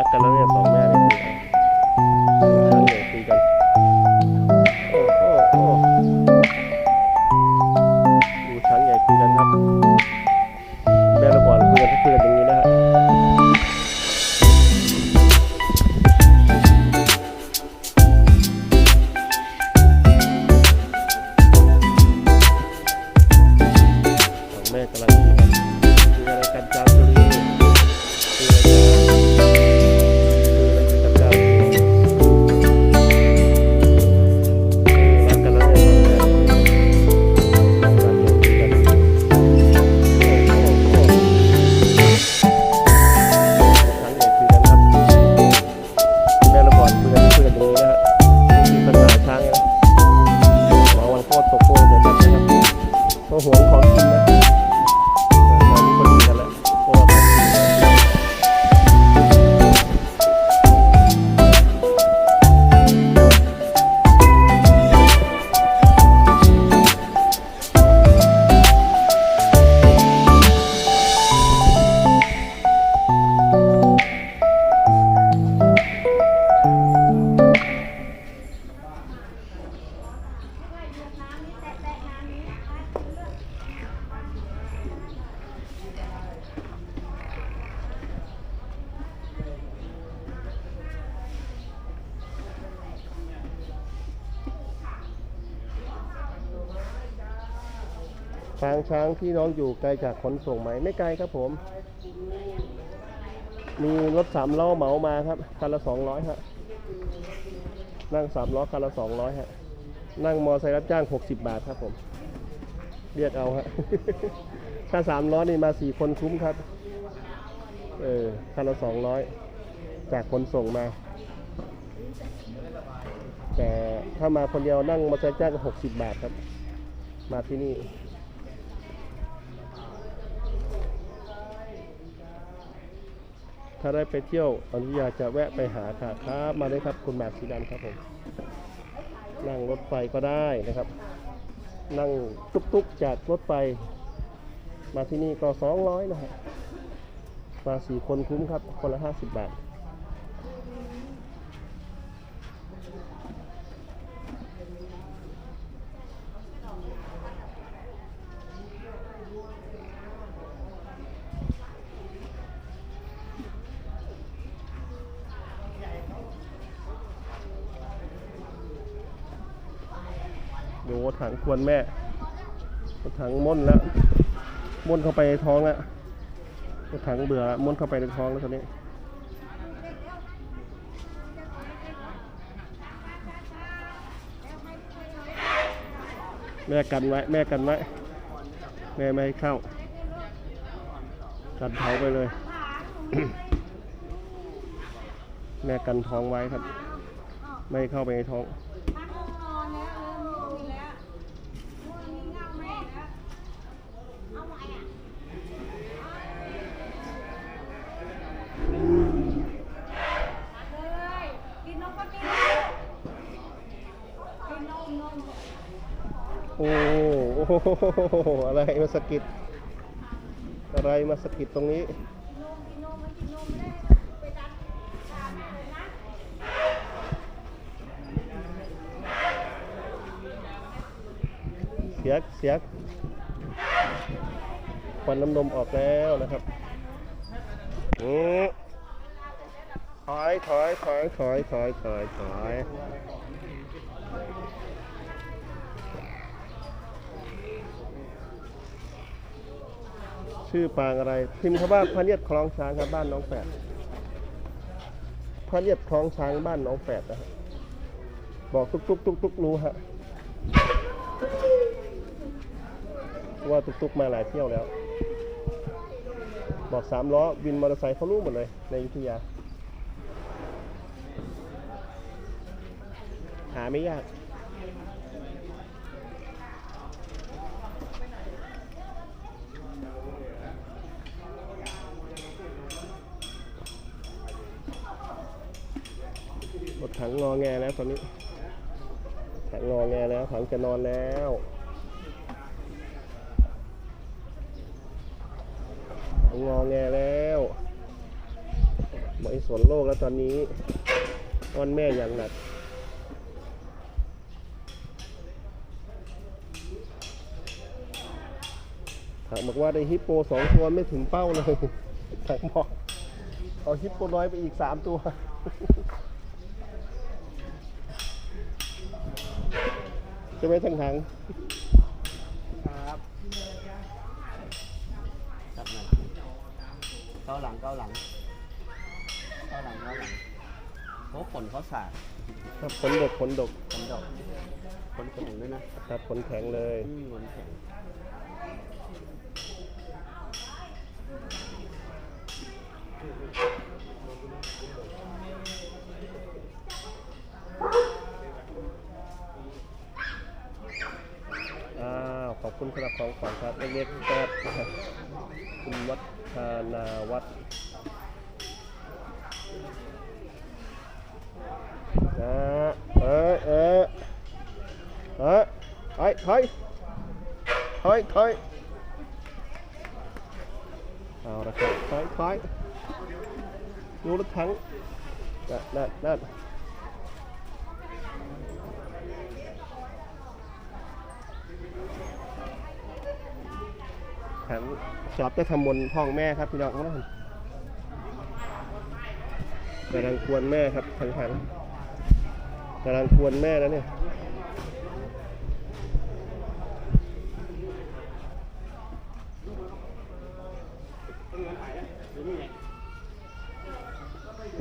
รั ช้างช้างที่น้องอยู่ไกลจากขนส่งไหมไม่ไกลครับผม มีรถสามล้อเหมามาครับคันละสองร้อยฮะนั่งสามล้อคันละสองร้อยฮะนั่งมอไซค์รับจ้างหกสิบบาทครับผม เรียกเอาฮะถ้าสามล้อนี่มาสี่คนคุ้มครับเออคันละสองร้อยจากขนส่งมา แต่ถ้ามาคนเดียวนั่งมอเตอร์ไซค์จ้างหกสิบบาทครับ มาที่นี่ ถ้าได้ไปเที่ยวอนุญาตจะแวะไปหาค่ะครับมาเลยครับคุณหมากสีดำครับผมนั่งรถไฟก็ได้นะครับ นั่งตุกๆจากรถไฟ มาที่นี่ก็สองร้อยนะฮะมาสี่คนคุ้มครับ คนละห้าสิบบาท ดู ถังควนแม่ถังม่นแล้วม่นเข้าไปในท้องแล้วถังเบื่อม่นเข้าไปในท้องแล้วตอนนี้แม่กันไว้แม่กันไว้แม่ไม่ให้เข้ากันเท้าไปเลย แม่กันท้องไว้ครับ ไม่เข้าไปในท้อง กินนมก็กินกินนมนม โอ้โห อะไรมาสกิดอะไรมาสกิดตรงนี้เสียกเสียควันน้ำนมออกแล้วนะครับอืมถอยถอยถอยถอยถอยถอยถอย ชื่อปางอะไร พิมพ์คำว่าพระเนียดคลองช้างครับบ้านน้องแฝดพระเนียดคลองช้างบ้านน้องแฝดนะฮะบอกทุกทุกทุกทุกรู้ฮะว่าตุกๆมาหลายเที่ยวแล้ว บอกสามล้อวินมอเตอร์ไซค์เขารู้หมดเลยในยุทธยา หาไม่ยาก รถถังงอแงแล้วตอนนี้ถังงอแงแล้วถังจะนอนแล้วงอแงแล้วไอ้สนโลกแล้วตอนนี้อ้อนแม่อย่างหนักถามบอกว่าได้ฮิปโปสองตัวไม่ถึงเป้าเลยถังบอกเอาฮิปโปน้อยไปอีกสามตัว จะไหม่ทั้งถังครับครับนั่นเก้าหลังเก้าหลังเก้าหลังเก้าหลังเพราะขนเขาสาดครับผลดกผลดกขนดอกขนแข็งด้วยนะครับผลแข็งเลยอืมขนแข็ง อ้าวขอบ คุณสำหรับของขวัญครับเล็กๆครับคุณวัฒนาวัฒน์นะเอ้ยเอ้ยเอ้ยถอยถอยถอยถอยเอาละครับถอยถอยดูรถถังนั่นนั่นนั่น ขันจอบจะทำบนห้องแม่ครับพี่น้องนะกำลังควรแม่ครับขันขันกำลังควรแม่แล้วเนี่ย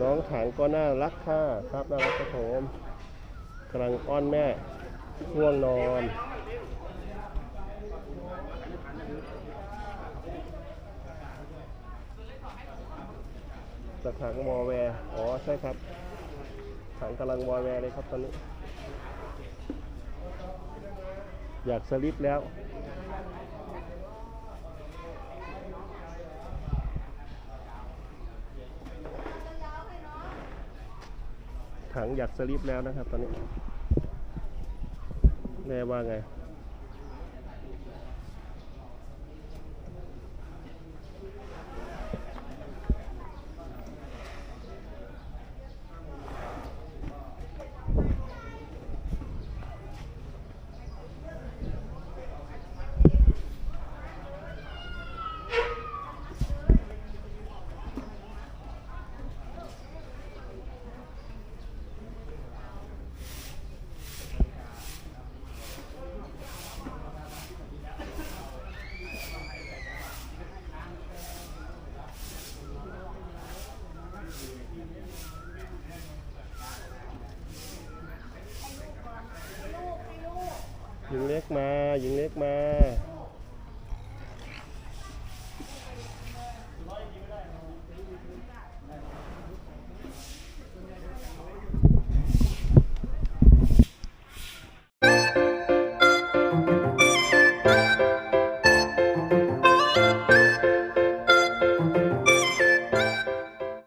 น้องถังก็น่ารักค่ะครับน่ารักครับผมกำลังอ้อนแม่ง่วงนอน จากถังวอลแวร์ อ๋อ ใช่ครับ ถังกำลังวอลแวร์เลยครับตอนนี้ อยากสลิปแล้ว ถังอยากสลิปแล้วนะครับตอนนี้แม่ว่าไง หญิงเล็กมาหญิงเล็กมา